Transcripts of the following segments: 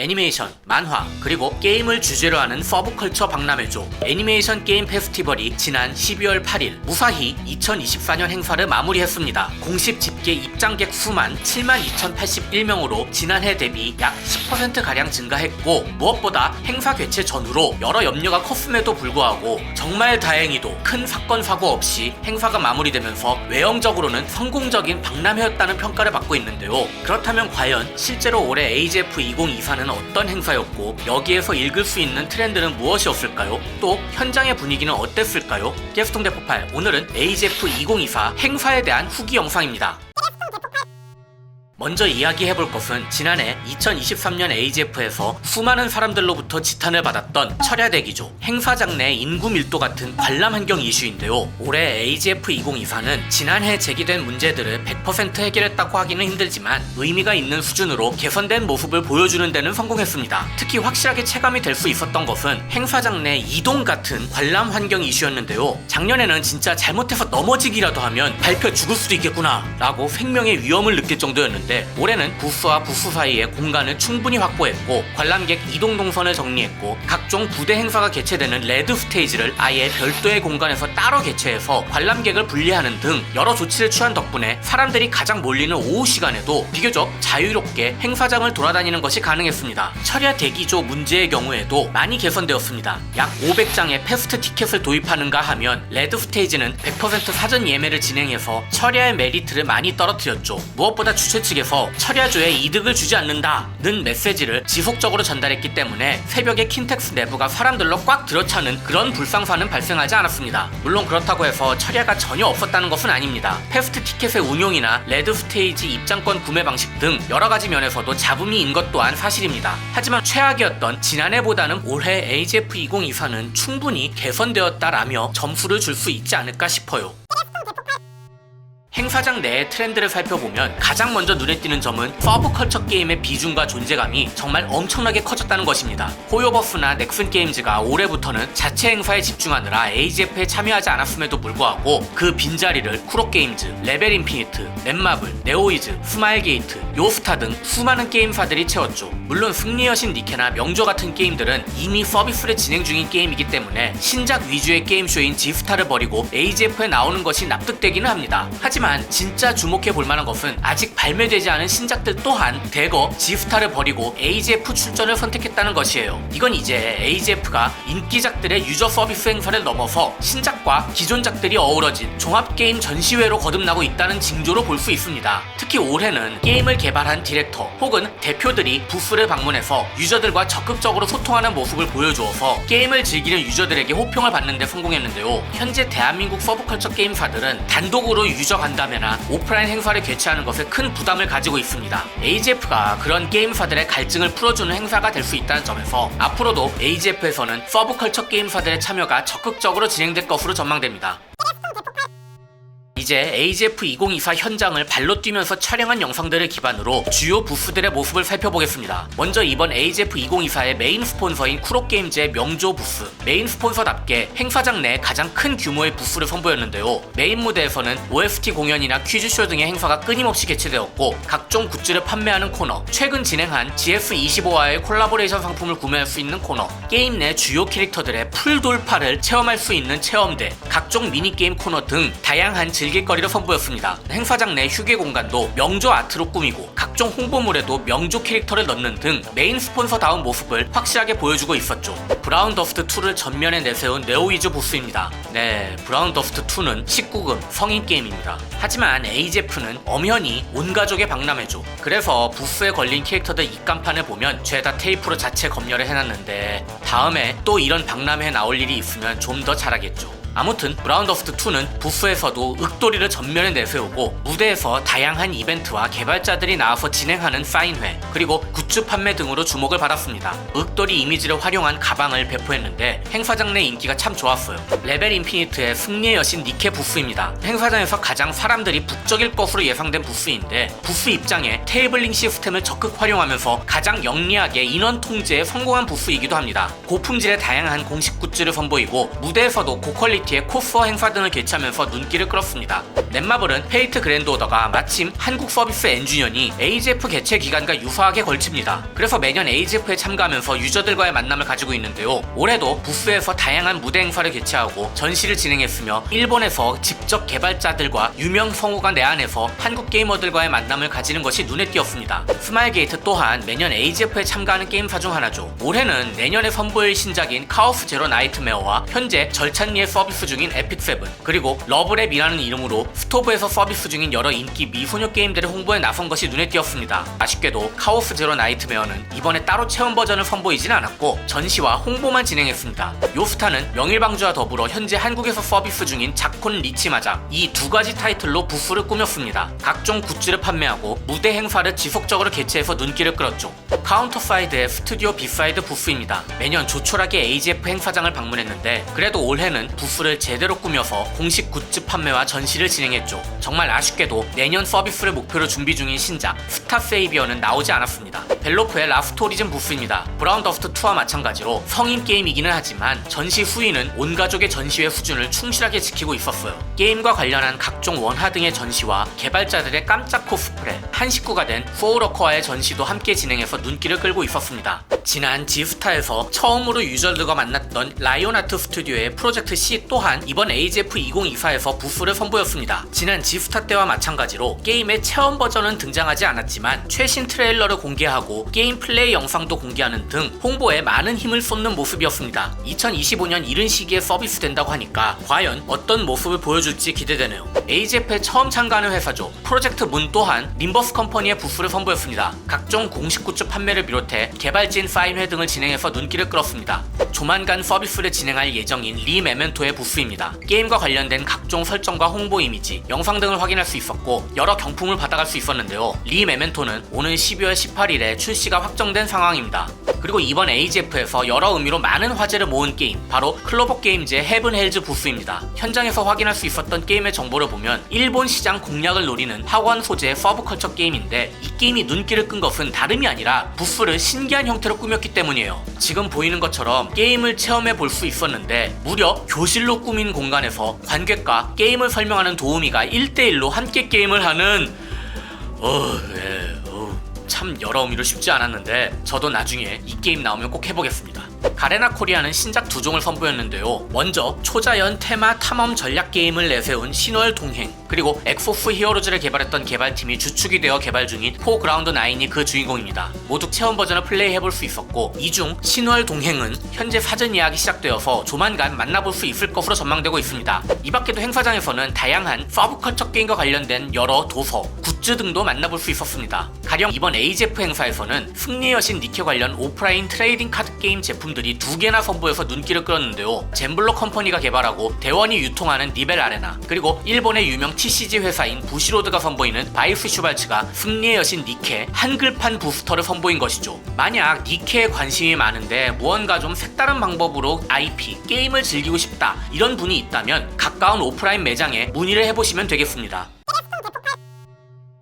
애니메이션, 만화, 그리고 게임을 주제로 하는 서브컬처 박람회죠. 애니메이션 게임 페스티벌이 지난 12월 8일 무사히 2024년 행사를 마무리했습니다. 공식 집계 입장객 수만 72,081명으로 지난해 대비 약 10%가량 증가했고 무엇보다 행사 개최 전후로 여러 염려가 컸음에도 불구하고 정말 다행히도 큰 사건 사고 없이 행사가 마무리되면서 외형적으로는 성공적인 박람회였다는 평가를 받고 있는데요. 그렇다면 과연 실제로 올해 AGF 2024는 어떤 행사였고 여기에서 읽을 수 있는 트렌드는 무엇이었을까요? 또 현장의 분위기는 어땠을까요? 게스통 대폭발 오늘은 AGF 2024 행사에 대한 후기 영상입니다. 먼저 이야기해 볼 것은 지난해 2023년 AGF에서 수많은 사람들로부터 지탄을 받았던 철야대기죠. 행사장 내 인구 밀도 같은 관람 환경 이슈인데요. 올해 AGF 2024는 지난해 제기된 문제들을 100% 해결했다고 하기는 힘들지만 의미가 있는 수준으로 개선된 모습을 보여주는 데는 성공했습니다. 특히 확실하게 체감이 될 수 있었던 것은 행사장 내 이동 같은 관람 환경 이슈였는데요. 작년에는 진짜 잘못해서 넘어지기라도 하면 밟혀 죽을 수도 있겠구나 라고 생명의 위험을 느낄 정도였는데 올해는 부스와 부스 사이에 공간을 충분히 확보했고 관람객 이동 동선을 정리했고 각종 부대 행사가 개최되는 레드 스테이지를 아예 별도의 공간에서 따로 개최해서 관람객을 분리하는 등 여러 조치를 취한 덕분에 사람들이 가장 몰리는 오후 시간에도 비교적 자유롭게 행사장을 돌아다니는 것이 가능했습니다. 철야 대기조 문제의 경우에도 많이 개선되었습니다. 약 500장의 패스트 티켓을 도입하는가 하면 레드 스테이지는 100% 사전 예매를 진행해서 철야의 메리트를 많이 떨어뜨렸죠. 무엇보다 주최 측에 서 철야조에 이득을 주지 않는다는 메시지를 지속적으로 전달했기 때문에 새벽에 킨텍스 내부가 사람들로 꽉 들어차는 그런 불상사는 발생하지 않았습니다. 물론 그렇다고 해서 철야가 전혀 없었다는 것은 아닙니다. 패스트 티켓의 운용이나 레드 스테이지 입장권 구매 방식 등 여러 가지 면에서도 잡음이 인 것 또한 사실입니다. 하지만 최악이었던 지난해보다는 올해 AGF 2024는 충분히 개선되었다라며 점수를 줄 수 있지 않을까 싶어요. 행사장 내의 트렌드를 살펴보면 가장 먼저 눈에 띄는 점은 서브컬처 게임의 비중과 존재감이 정말 엄청나게 커졌다는 것입니다. 호요버스나 넥슨 게임즈가 올해부터는 자체 행사에 집중하느라 AGF에 참여하지 않았음에도 불구하고 그 빈자리를 쿠로 게임즈, 레벨 인피니트, 넷마블, 네오이즈, 스마일 게이트, 요스타 등 수많은 게임사들이 채웠죠. 물론 승리의 여신 니케나 명조 같은 게임들은 이미 서비스를 진행 중인 게임이기 때문에 신작 위주의 게임쇼인 지스타를 버리고 AGF에 나오는 것이 납득되기는 합니다. 하지만 진짜 주목해 볼 만한 것은 아직 발매되지 않은 신작들 또한 대거 지스타를 버리고 AGF 출전을 선택했다는 것이에요. 이건 이제 AGF가 인기작들의 유저 서비스 행사를 넘어서 신작과 기존작들이 어우러진 종합 게임 전시회로 거듭나고 있다는 징조로 볼 수 있습니다. 특히 올해는 게임을 개발한 디렉터 혹은 대표들이 부스를 방문해서 유저들과 적극적으로 소통하는 모습을 보여주어서 게임을 즐기는 유저들에게 호평을 받는 데 성공했는데요. 현재 대한민국 서브컬처 게임사들은 단독으로 유저 간 담회나 오프라인 행사를 개최하는 것에 큰 부담을 가지고 있습니다. AGF가 그런 게임사들의 갈증을 풀어주는 행사가 될 수 있다는 점에서 앞으로도 AGF에서는 서브컬처 게임사들의 참여가 적극적으로 진행될 것으로 전망됩니다. 이제 AGF 2024 현장을 발로 뛰면서 촬영한 영상들을 기반으로 주요 부스들의 모습을 살펴보겠습니다. 먼저 이번 AGF 2024의 메인 스폰서인 쿠로게임즈의 명조 부스. 메인 스폰서답게 행사장 내 가장 큰 규모의 부스를 선보였는데요. 메인 무대에서는 OST 공연이나 퀴즈쇼 등의 행사가 끊임없이 개최되었고 각종 굿즈를 판매하는 코너, 최근 진행한 GS25와의 콜라보레이션 상품을 구매할 수 있는 코너, 게임 내 주요 캐릭터들의 풀 돌파를 체험할 수 있는 체험대, 각종 미니게임 코너 등 다양한 즐길 거리를 선보였습니다. 행사장 내 휴게 공간도 명조 아트로 꾸미고 각종 홍보물에도 명조 캐릭터를 넣는 등 메인 스폰서다운 모습을 확실하게 보여주고 있었죠. 브라운 더스트 2를 전면에 내세운 네오이즈 보스입니다. 네, 브라운 더스트 2는 19금 성인 게임입니다. 하지만 AGF는 엄연히 온 가족의 박람회죠. 그래서 부스에 걸린 캐릭터들 입간판을 보면 죄다 테이프로 자체 검열을 해놨는데 다음에 또 이런 박람회에 나올 일이 있으면 좀 더 잘하겠죠. 아무튼 브라운 더스트 2는 부스에서도 윽도리를 전면에 내세우고 무대에서 다양한 이벤트와 개발자들이 나와서 진행하는 사인회 그리고 굿즈 판매 등으로 주목을 받았습니다. 윽도리 이미지를 활용한 가방을 배포했는데 행사장 내 인기가 참 좋았어요. 레벨 인피니트의 승리의 여신 니케 부스입니다. 행사장에서 가장 사람들이 북적일 것으로 예상된 부스인데 부스 입장에 테이블링 시스템을 적극 활용하면서 가장 영리하게 인원 통제에 성공한 부스이기도 합니다. 고품질의 다양한 공식 굿즈를 선보이고 무대에서도 고퀄리티 파티의 코스어 행사 등을 개최하면서 눈길을 끌었습니다. 넷마블은 페이트 그랜드 오더가 마침 한국 서비스 엔주년이 AGF 개최 기간과 유사하게 걸칩니다. 그래서 매년 AGF에 참가하면서 유저들과의 만남을 가지고 있는데요. 올해도 부스에서 다양한 무대 행사를 개최하고 전시를 진행했으며 일본에서 직접 개발자들과 유명 성우가 내한해서 한국 게이머들과의 만남을 가지는 것이 눈에 띄었습니다. 스마일게이트 또한 매년 AGF에 참가하는 게임사 중 하나죠. 올해는 내년에 선보일 신작인 카오스 제로 나이트메어와 현재 절찬리에 서비스 중인 에픽 세븐 그리고 러브랩이라는 이름으로 스토브에서 서비스 중인 여러 인기 미소녀 게임들의 홍보에 나선 것이 눈에 띄었습니다. 아쉽게도 카오스 제로 나이트메어는 이번에 따로 체험 버전을 선보이진 않았고 전시와 홍보만 진행했습니다. 요스타는 명일방주와 더불어 현재 한국에서 서비스 중인 자콘 리치마작 이두 가지 타이틀로 부스를 꾸몄습니다. 각종 굿즈를 판매하고 무대 행사를 지속적으로 개최해서 눈길을 끌었죠. 카운터사이드의 스튜디오 비사이드 부스입니다. 매년 조촐하게 AGF 행사장을 방문했는데 그래도 올해는 부스 를 제대로 꾸며서 공식 굿즈 판매와 전시를 진행했죠. 정말 아쉽게도 내년 서비스를 목표로 준비 중인 신작 스타 세이비어는 나오지 않았습니다. 벨로프의 라스트 오리진 부스입니다. 브라운 더스트 2와 마찬가지로 성인 게임이기는 하지만 전시 후에는 온 가족의 전시회 수준을 충실하게 지키고 있었어요. 게임과 관련한 각종 원화 등의 전시와 개발자들의 깜짝 코스프레, 한 식구가 된 소울워커와의 전시도 함께 진행해서 눈길을 끌고 있었습니다. 지난 지스타에서 처음으로 유저들과 만났던 라이온 아트 스튜디오의 프로젝트 C 또한 이번 AGF 2024에서 부스를 선보였습니다. 지난 지스타 때와 마찬가지로 게임의 체험 버전은 등장하지 않았지만 최신 트레일러를 공개하고 게임 플레이 영상도 공개하는 등 홍보에 많은 힘을 쏟는 모습이었습니다. 2025년 이른 시기에 서비스 된다고 하니까 과연 어떤 모습을 보여줄지 기대되네요. AGF에 처음 참가하는 회사죠. 프로젝트 문 또한 림버스 컴퍼니의 부스를 선보였습니다. 각종 공식 굿즈 판매를 비롯해 개발진 사인회 등을 진행해서 눈길을 끌었습니다. 조만간 서비스를 진행할 예정인 리 메멘토의 부스입니다. 게임과 관련된 각종 설정과 홍보 이미지, 영상 등을 확인할 수 있었고 여러 경품을 받아갈 수 있었는데요. 리 메멘토는 오는 12월 18일에 출시가 확정된 상황입니다. 그리고 이번 AGF에서 여러 의미로 많은 화제를 모은 게임 바로 클로버 게임즈의 헤븐 헬즈 부스입니다. 현장에서 확인할 수 있었던 게임의 정보를 보면 일본 시장 공략을 노리는 학원 소재의 서브컬처 게임인데 이 게임이 눈길을 끈 것은 다름이 아니라 부스를 신기한 형태로 꾸몄기 때문이에요. 지금 보이는 것처럼 게임을 체험해 볼 수 있었는데 무려 교실로 꾸민 공간에서 관객과 게임을 설명하는 도우미가 1대1로 함께 게임을 하는 어, 예, 어, 참 여러 의미로 쉽지 않았는데 저도 나중에 이 게임 나오면 꼭 해보겠습니다. 가레나 코리아는 신작 두 종을 선보였는데요. 먼저 초자연 테마 탐험 전략 게임을 내세운 신월 동행 그리고 엑소프 히어로즈를 개발했던 개발팀이 주축이 되어 개발 중인 포그라운드 9이 그 주인공입니다. 모두 체험 버전을 플레이해볼 수 있었고 이 중 신월 동행은 현재 사전 예약이 시작되어서 조만간 만나볼 수 있을 것으로 전망되고 있습니다. 이 밖에도 행사장에서는 다양한 서브컬처 게임과 관련된 여러 도서, 굿즈 등도 만나볼 수 있었습니다. 가령 이번 AGF 행사에서는 승리의 여신 니케 관련 오프라인 트레이딩 카드 게임 제품들이 두 개나 선보여서 눈길을 끌었는데요. 젠블록 컴퍼니가 개발하고 대원이 유통하는 니벨 아레나 그리고 일본의 유명 TCG 회사인 부시로드가 선보이는 바이스 슈발츠가 승리의 여신 니케 한글판 부스터를 선보인 것이죠. 만약 니케에 관심이 많은데 무언가 좀 색다른 방법으로 IP 게임을 즐기고 싶다 이런 분이 있다면 가까운 오프라인 매장에 문의를 해보시면 되겠습니다.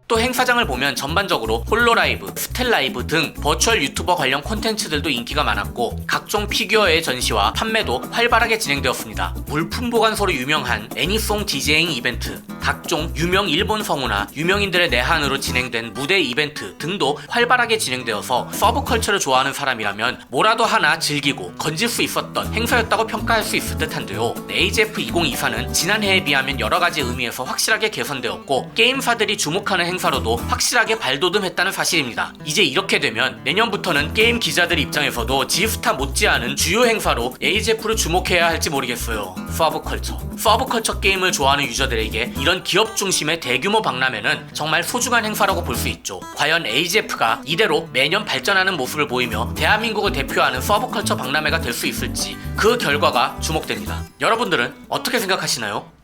또 행사장을 보면 전반적으로 홀로라이브, 스텔라이브 등 버추얼 유튜버 관련 콘텐츠들도 인기가 많았고 각종 피규어의 전시와 판매도 활발하게 진행되었습니다. 물품 보관소로 유명한 애니송 디제잉 이벤트, 각종 유명 일본 성우나 유명인들의 내한으로 진행된 무대 이벤트 등도 활발하게 진행되어서 서브컬처를 좋아하는 사람이라면 뭐라도 하나 즐기고 건질 수 있었던 행사였다고 평가할 수 있을 듯한데요. AGF 2024는 지난해에 비하면 여러 가지 의미에서 확실하게 개선되었고 게임사들이 주목하는 행사로도 확실하게 발돋움했다는 사실입니다. 이제 이렇게 되면 내년부터는 게임 기자들 입장에서도 지스타 못지않은 주요 행사로 AGF를 주목해야 할지 모르겠어요. 서브컬처. 서브컬처 게임을 좋아하는 유저들에게 이런 기업 중심의 대규모 박람회는 정말 소중한 행사라고 볼 수 있죠. 과연 AGF가 이대로 매년 발전하는 모습을 보이며 대한민국을 대표하는 서브컬처 박람회가 될 수 있을지 그 결과가 주목됩니다. 여러분들은 어떻게 생각하시나요?